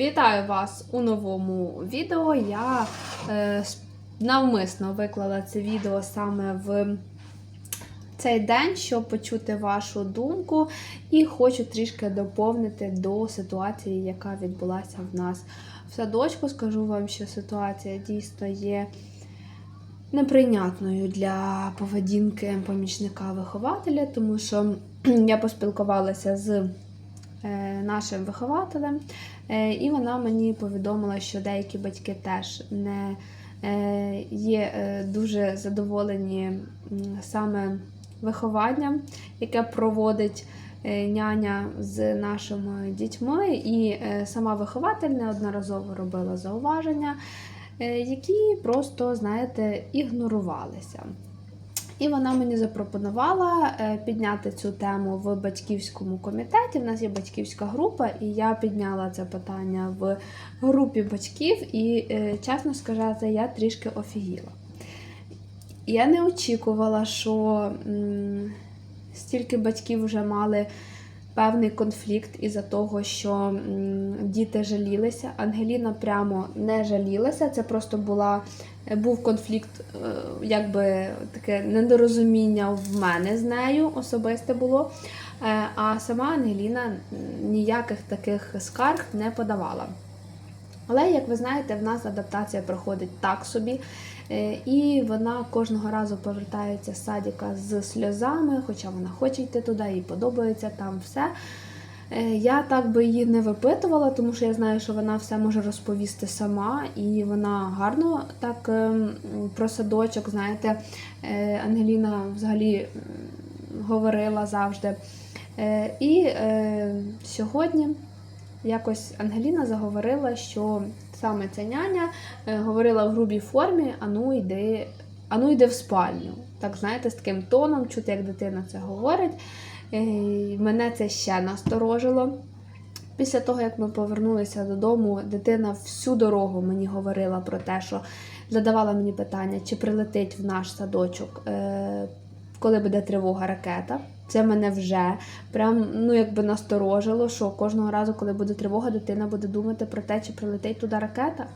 Вітаю вас у новому відео. Я е, навмисно виклала це відео саме в цей день, щоб почути вашу думку, і хочу трішки доповнити до ситуації, яка відбулася в нас в садочку. Скажу вам, що ситуація дійсно є неприйнятною для поведінки помічника вихователя, тому що я поспілкувалася з е, нашим вихователем, і вона мені повідомила, що деякі батьки теж не е, є е, дуже задоволені саме вихованням, яке проводить е, няня з нашими дітьми, і е, сама вихователь неодноразово робила зауваження, е, які просто, знаєте, ігнорувалися. І вона мені запропонувала е, підняти цю тему в батьківському комітеті. У нас є батьківська група, і я підняла це питання в групі батьків, і, е, чесно сказати, я трішки офігіла. Я не очікувала, що стільки батьків вже мали певний конфлікт із-за того, що діти жалілися. Ангеліна прямо не жалілася. Це просто була, був конфлікт, е, якби таке недорозуміння в мене з нею особисте було. Е, А сама Ангеліна ніяких таких скарг не подавала. Але, як ви знаєте, в нас адаптація проходить так собі. Е, І вона кожного разу повертається з садика з сльозами, хоча вона хоче йти туди, їй подобається там все. Е, Я так би її не випитувала, тому що я знаю, що вона все може розповісти сама, і вона гарно так ем, про садочок, знаєте, е, Ангеліна взагалі говорила завжди. Е, І сьогодні якось Ангеліна заговорила, що саме ця няня говорила в грубій формі, ану йди, ану йди в спальню. Так, знаєте, з таким тоном, чути, як дитина це говорить. Е, Мене це ще насторожило. Після того, як ми повернулися додому, дитина всю дорогу мені говорила про те, що задавала мені питання, чи прилетить в наш садочок, е, коли буде тривога ракета. Це мене вже прям ну якби насторожило, що кожного разу, коли буде тривога, дитина буде думати про те, чи прилетить туди ракета.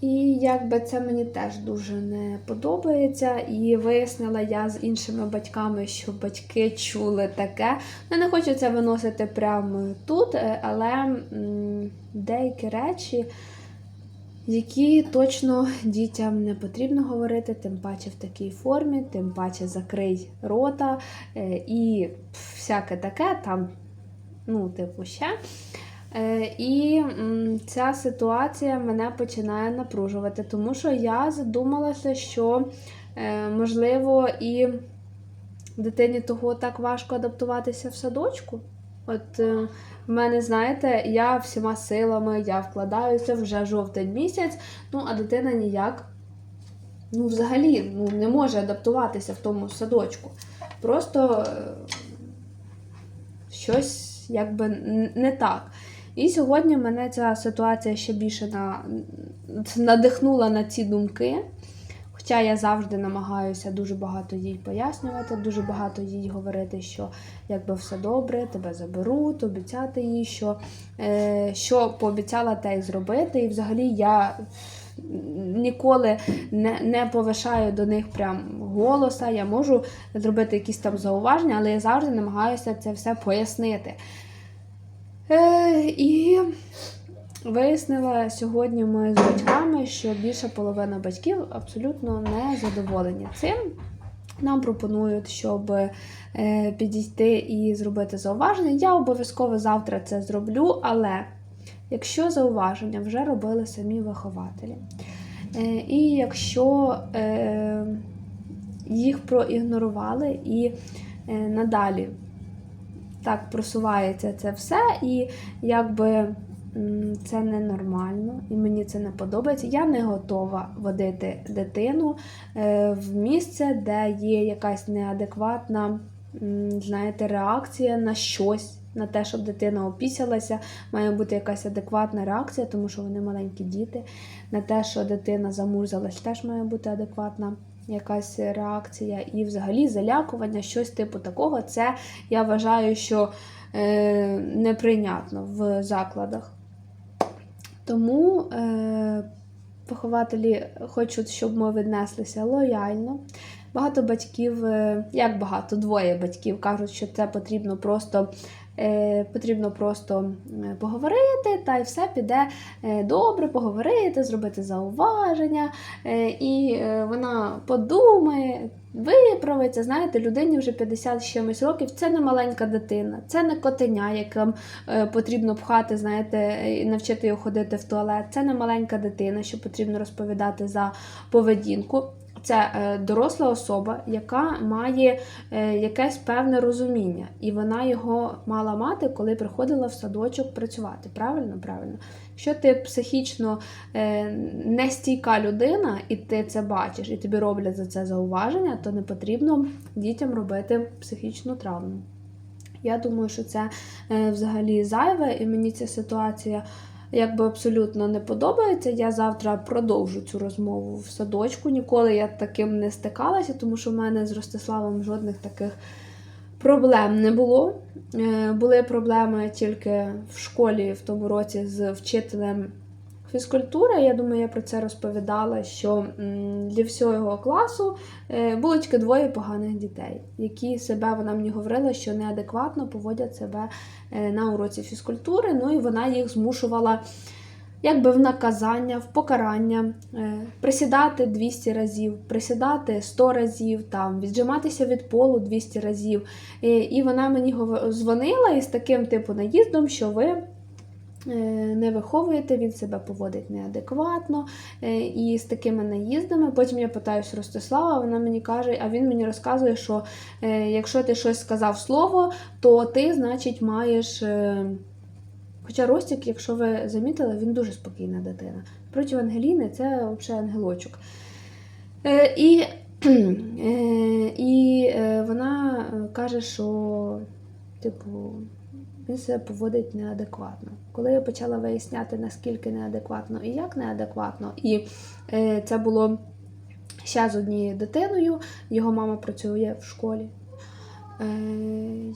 І якби це мені теж дуже не подобається. І вияснила я з іншими батьками, що батьки чули таке. Ну, не хочу це виносити прямо тут, е, але деякі речі, які точно дітям не потрібно говорити, тим паче в такій формі, тим паче закрий рота е, і всяке таке там, ну, типу, ще. Е, І ця ситуація мене починає напружувати, тому що я задумалася, що е, можливо і дитині того так важко адаптуватися в садочку. От е, в мене, знаєте, я всіма силами, я вкладаюся вже жовтень місяць, ну а дитина ніяк ну, взагалі ну, не може адаптуватися в тому садочку. Просто щось якби не так. І сьогодні мене ця ситуація ще більше на... надихнула на ці думки. Хоча я завжди намагаюся дуже багато їй пояснювати, дуже багато їй говорити, що якби все добре, тебе заберуть, обіцяти їй, що, е, що пообіцяла те й зробити. І взагалі я ніколи не, не повишаю до них прям голоса. Я можу зробити якісь там зауваження, але я завжди намагаюся це все пояснити. Е, і вияснила сьогодні ми з батьками, що більша половина батьків абсолютно не задоволені цим. Нам пропонують, щоб е, підійти і зробити зауваження. Я обов'язково завтра це зроблю, але якщо зауваження вже робили самі вихователі, е, і якщо е, їх проігнорували і надалі так просувається це все, і якби це ненормально, і мені це не подобається. Я не готова водити дитину е, в місце, де є якась неадекватна, знаєте, реакція на щось. На те, щоб дитина опісялася, має бути якась адекватна реакція, тому що вони маленькі діти. На те, що дитина замурзалась, теж має бути адекватна якась реакція. І взагалі залякування, щось типу такого. Це я вважаю, що е, неприйнятно в закладах. Тому е, вихователі хочуть, щоб ми віднеслися лояльно. Багато батьків, е, як багато, двоє батьків кажуть, що це потрібно просто. Е, Потрібно просто поговорити, та й все піде е, добре, поговорити, зробити зауваження, е, і вона подумає, виправиться. Знаєте, людині вже 50 з чимось років. Це не маленька дитина, це не котеня, яким потрібно пхати, знаєте, і навчити його ходити в туалет. Це не маленька дитина, що потрібно розповідати за поведінку. Це е, доросла особа, яка має е, якесь певне розуміння, і вона його мала мати, коли приходила в садочок працювати. Правильно? Правильно. Якщо ти психічно е, нестійка людина, і ти це бачиш, і тобі роблять за це зауваження, то не потрібно дітям робити психічну травму. Я думаю, що це взагалі зайве, і мені ця ситуація якби абсолютно не подобається. Я завтра продовжу цю розмову в садочку. Ніколи я таким не стикалася, тому що в мене з Ростиславом жодних таких проблем не було. Е, Були проблеми тільки в школі в тому році з вчителем фізкультури. Я думаю, я про це розповідала, що для всього класу е, було тільки двоє поганих дітей, які себе вона мені говорила, що неадекватно поводять себе е, на уроці фізкультури. Ну і вона їх змушувала. Якби в наказання, в покарання, е, присідати 200 разів, присідати 100 разів, там, віджиматися від полу 200 разів. І вона мені дзвонила із таким типу наїздом, що ви не виховуєте, він себе поводить неадекватно. е, І з такими наїздами. Потім я питаюсь Ростислава, вона мені каже, а він мені розказує, що е, якщо ти щось сказав слово, то ти, значить, маєш. е, Хоча Ростік, якщо ви замітили, він дуже спокійна дитина. Проти Ангеліни це взагалі ангелочок. Е, і е, і е, вона е, каже, що, типу, він себе поводить неадекватно. Коли я почала виясняти, наскільки неадекватно і як неадекватно, і е, це було ще з однією дитиною, його мама працює в школі. Е,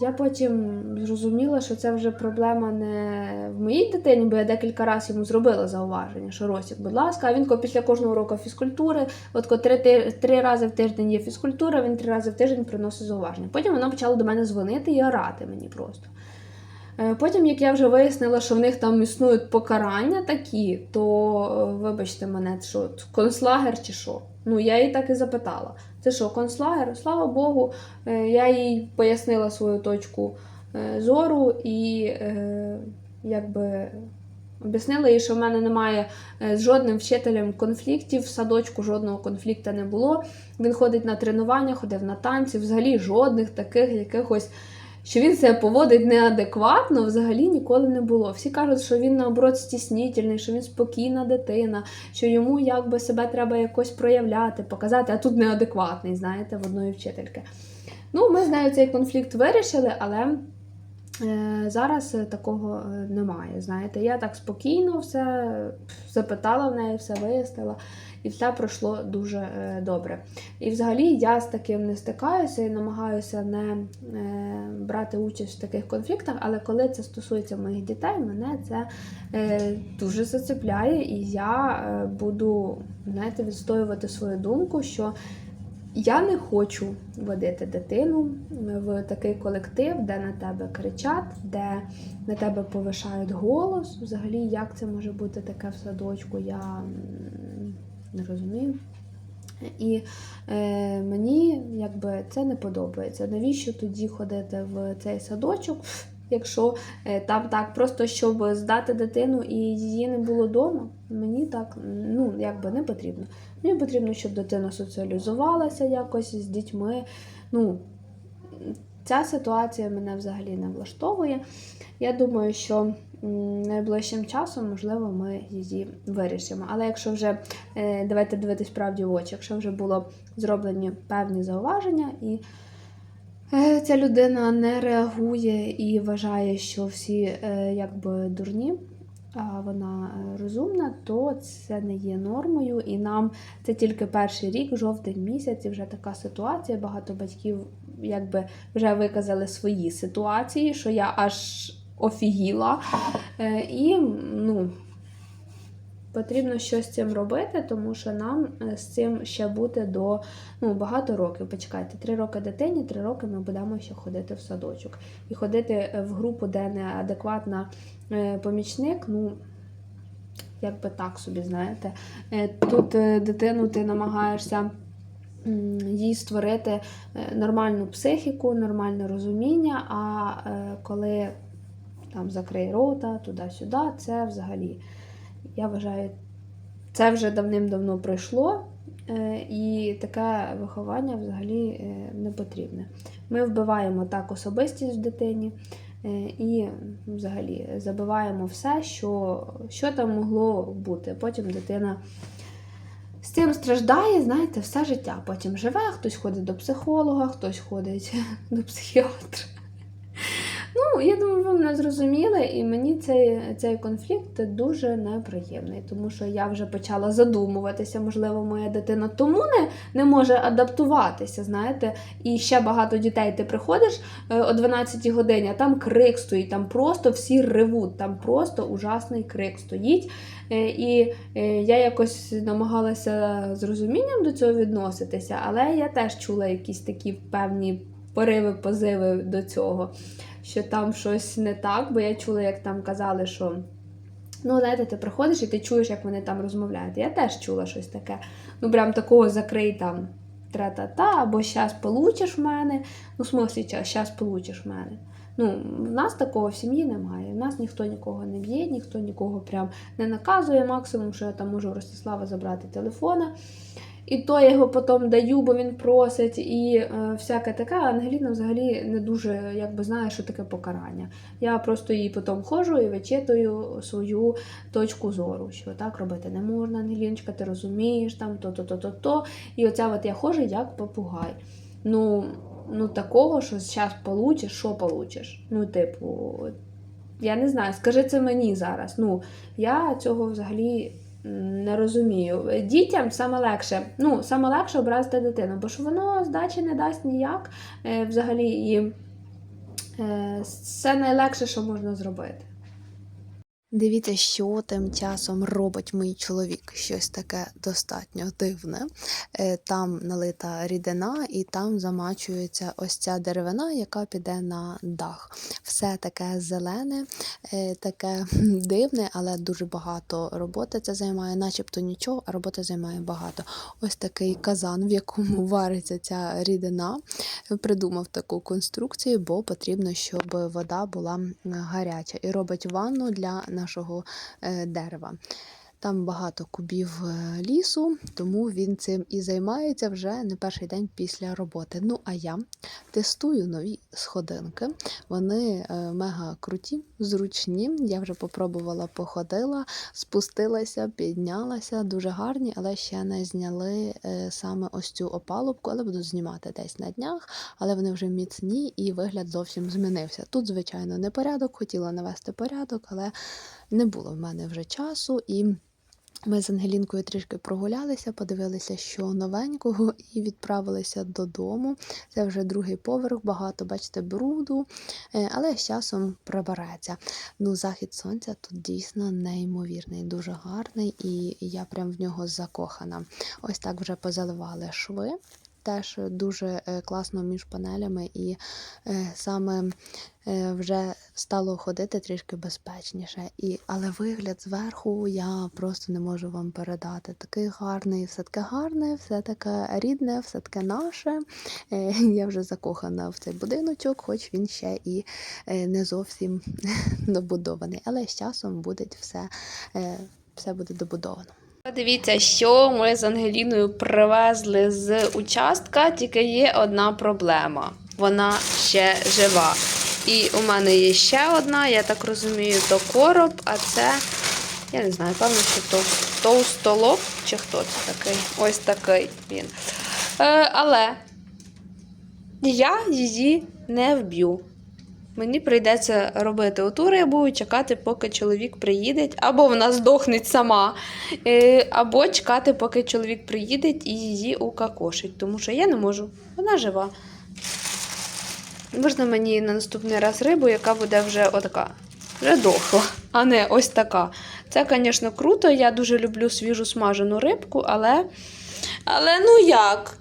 Я потім зрозуміла, що це вже проблема не в моїй дитині, бо я декілька разів йому зробила зауваження, що Росік, будь ласка, а він після кожного уроку фізкультури, от три, три рази в тиждень є фізкультура, він три рази в тиждень приносить зауваження. Потім вона почала до мене дзвонити і орати мені просто. Е, Потім, як я вже вияснила, що в них там існують покарання такі, то е, вибачте мене, що концлагер чи що? Ну, я її так і запитала. Це що, концлагер? Слава Богу, е, я їй пояснила свою точку зору і якби об'яснила їй, що в мене немає з жодним вчителем конфліктів, в садочку жодного конфлікту не було. Він ходить на тренування, ходив на танці, взагалі жодних таких якихось. Що він себе поводить неадекватно, взагалі ніколи не було. Всі кажуть, що він наоборот стіснітельний, що він спокійна дитина, що йому якби себе треба якось проявляти, показати, а тут неадекватний, знаєте, в одної вчительки. Ну, ми з цей конфлікт вирішили, але зараз е, такого е, немає. Знаєте, я так спокійно все запитала в неї, все вияснила, і все пройшло дуже е, добре. І взагалі я з таким не стикаюся і намагаюся не е, брати участь в таких конфліктах, але коли це стосується моїх дітей, мене це е, дуже зацепляє, і я е, буду знаєте, відстоювати свою думку, що я не хочу водити дитину в такий колектив, де на тебе кричать, де на тебе повишають голос. Взагалі, як це може бути таке в садочку, я не розумію. І е, мені якби це не подобається. Навіщо тоді ходити в цей садочок, якщо е, там так, просто щоб здати дитину і її не було вдома? Мені так ну, якби не потрібно. Мені потрібно, щоб дитина соціалізувалася якось з дітьми. Ну, ця ситуація мене взагалі не влаштовує. Я думаю, що найближчим часом, можливо, ми її вирішимо. Але якщо вже е, давайте дивитись правді в очі, якщо вже було зроблені певні зауваження, і ця людина не реагує і вважає, що всі е, якби дурні. А вона е, розумна, то це не є нормою, і нам це тільки перший рік, жовтень місяць, і вже така ситуація. Багато батьків якби вже виказали свої ситуації, що я аж офігіла. Е, І ну, Потрібно щось з цим робити, тому що нам е, з цим ще буде до ну, багато років. Почекайте, три роки дитині, три роки ми будемо ще ходити в садочок. І ходити е, в групу, де неадекватна е, помічник, ну. Як би так собі, знаєте. Тут дитину ти намагаєшся їй створити нормальну психіку, нормальне розуміння, а коли там закрий рота, туди-сюди, це взагалі, я вважаю, це вже давним-давно пройшло, е, і таке виховання взагалі е, не потрібне. Ми вбиваємо так особистість в дитині. е, І взагалі забиваємо все, що, що там могло бути. Потім дитина з цим страждає, знаєте, все життя. Потім живе, хтось ходить до психолога, хтось ходить до психіатра. Ну, я думаю, ви мене зрозуміли, і мені цей, цей конфлікт дуже неприємний, тому що я вже почала задумуватися, можливо, моя дитина тому не, не може адаптуватися, знаєте, і ще багато дітей ти приходиш е, о 12 годині, а там крик стоїть, там просто всі ревуть, там просто ужасний крик стоїть. Е, І е, я якось намагалася з розумінням до цього відноситися, але я теж чула якісь такі певні пориви, позиви до цього, що там щось не так, бо я чула, як там казали, що. Ну, знаєте, ти приходиш і ти чуєш, як вони там розмовляють. Я теж чула щось таке. Ну, прям такого закрий там тра-та-та, або щас получиш в мене. Ну, в смислі, щас получиш в мене. Ну, в нас такого в сім'ї немає. В нас ніхто нікого не б'є, ніхто нікого прям не наказує. Максимум, що я там можу у Ростислава забрати телефона. І то я його потім даю, бо він просить, і е, всяке таке. А Ангеліна взагалі не дуже якби знає, що таке покарання. Я просто їй потім ходжу і вичитую свою точку зору, що так робити не можна, Ангеліночка, ти розумієш, там то-то-то-то-то. І оця от я ходжу як попугай. Ну, ну такого, що зараз получиш, що получиш? Ну, типу, я не знаю, скажи це мені зараз. Ну, я цього взагалі не розумію. Дітям саме легше, ну, саме легше образити дитину, бо ж воно здачі не дасть ніяк е, взагалі. І е, це найлегше, що можна зробити. Дивіться, що тим часом робить мій чоловік. Щось таке достатньо дивне. Е, Там налита рідина, і там замачується ось ця деревина, яка піде на дах. Все таке зелене, е, таке дивне, але дуже багато роботи це займає, начебто нічого, а роботи займає багато. Ось такий казан, в якому вариться ця рідина. Придумав таку конструкцію, бо потрібно, щоб вода була гаряча. І робить ванну для нашого е, дерева. Там багато кубів е, лісу, тому він цим і займається вже не перший день після роботи. Ну а я тестую нові сходинки. Вони е, мега круті, зручні. Я вже попробувала, походила, спустилася, піднялася. Дуже гарні, але ще не зняли е, саме ось цю опалубку, але буду знімати десь на днях. Але вони вже міцні і вигляд зовсім змінився. Тут, звичайно, не порядок, хотіла навести порядок, але не було в мене вже часу і. Ми з Ангелінкою трішки прогулялися, подивилися, що новенького, і відправилися додому. Це вже другий поверх, багато, бачите, бруду, е, але з часом прибереться. Ну, захід сонця тут дійсно неймовірний, дуже гарний, і я прям в нього закохана. Ось так вже позаливали шви. Теж дуже е, класно між панелями, і е, саме е, вже стало ходити трішки безпечніше. І, але вигляд зверху я просто не можу вам передати. Такий гарний, все таке гарне, все таке рідне, все таке наше. Я вже закохана в цей будиночок, хоч він ще і не зовсім добудований. Але з часом буде все, все буде добудовано. Подивіться, що ми з Ангеліною привезли з участка, тільки є одна проблема. Вона ще жива. І у мене є ще одна, я так розумію, то короб, а це, я не знаю, певно, що то товстолоб, чи хто це такий? Ось такий він. Е, але я її не вб'ю. Мені прийдеться робити оту рибу і чекати, поки чоловік приїде, або вона здохне сама, е, або чекати, поки чоловік приїде і її укакошить, тому що я не можу, вона жива. Можна мені на наступний раз рибу, яка буде вже отака вже дохла, а не ось така. Це, звісно, круто. Я дуже люблю свіжу смажену рибку, але. Але ну як?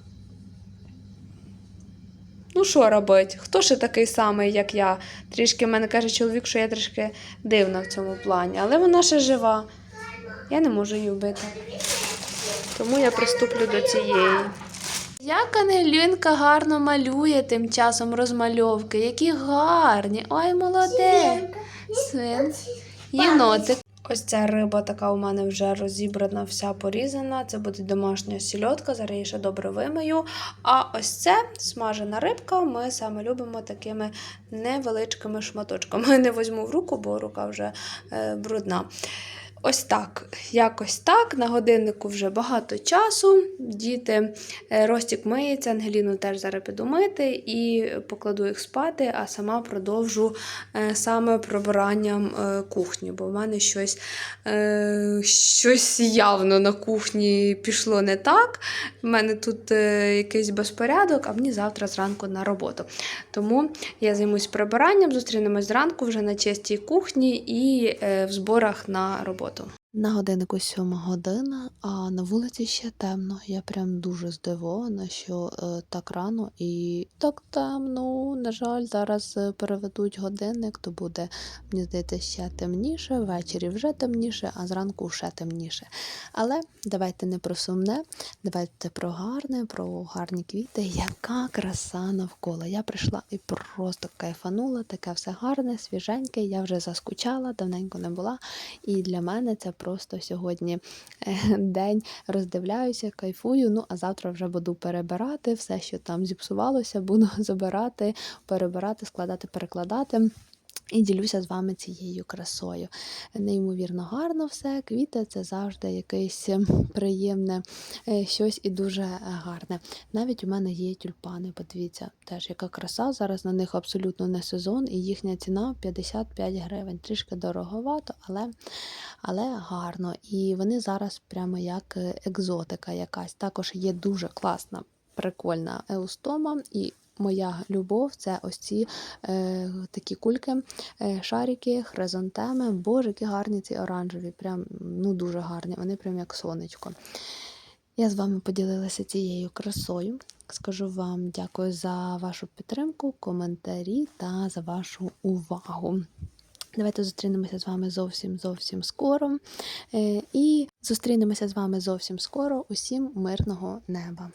Ну, що робить? Хто ще такий самий, як я? Трішки в мене каже чоловік, що я трішки дивна в цьому плані. Але вона ще жива. Я не можу її вбити. Тому я приступлю до цієї. Як Ангелінка гарно малює тим часом розмальовки. Які гарні. Ой, молодець. Син. Єнотик. Ось ця риба така у мене вже розібрана, вся порізана. Це буде домашня сільотка, зараз її ще добре вимию. А ось це смажена рибка. Ми саме любимо такими невеличкими шматочками. Не візьму в руку, бо рука вже е, брудна. Ось так, якось так. На годиннику вже багато часу. Діти, е, Ростік миється, Ангеліну теж зараз піду мити і покладу їх спати, а сама продовжу е, саме прибиранням е, кухні, бо в мене щось, щось явно на кухні пішло не так. В мене тут якийсь безпорядок, а мені завтра зранку на роботу. Тому я займусь прибиранням, зустрінемось зранку вже на чистій кухні і в зборах на роботу. stato. На годиннику сьома година, а на вулиці ще темно. Я прям дуже здивована, що е, так рано і так темно. На жаль, зараз е, переведуть годинник, то буде, мені здається, ще темніше, ввечері вже темніше, а зранку ще темніше. Але давайте не про сумне, давайте про гарне, про гарні квіти. Яка краса навколо. Я прийшла і просто кайфанула, таке все гарне, свіженьке. Я вже заскучала, давненько не була. І для мене це просто сьогодні е, день роздивляюся, кайфую. Ну а завтра вже буду перебирати все, що там зіпсувалося, буду забирати, перебирати, складати, перекладати. І ділюся з вами цією красою. Неймовірно гарно все. Квіти це завжди якесь ем, приємне е, щось і дуже е, гарне. Навіть у мене є тюльпани. Подивіться, теж яка краса. Зараз на них абсолютно не сезон, і їхня ціна 55 гривень. Трішки дороговато, але, але гарно. І вони зараз прямо як е, екзотика якась. Також є дуже класна, прикольна еустома. і Моя любов це ось ці е, такі кульки, е, шарики, хризантеми. Боже, які гарні ці оранжеві. Прям ну дуже гарні. Вони прям як сонечко. Я з вами поділилася цією красою. Скажу вам дякую за вашу підтримку, коментарі та за вашу увагу. Давайте зустрінемося з вами зовсім зовсім скоро. Е, І зустрінемося з вами зовсім скоро. Усім мирного неба!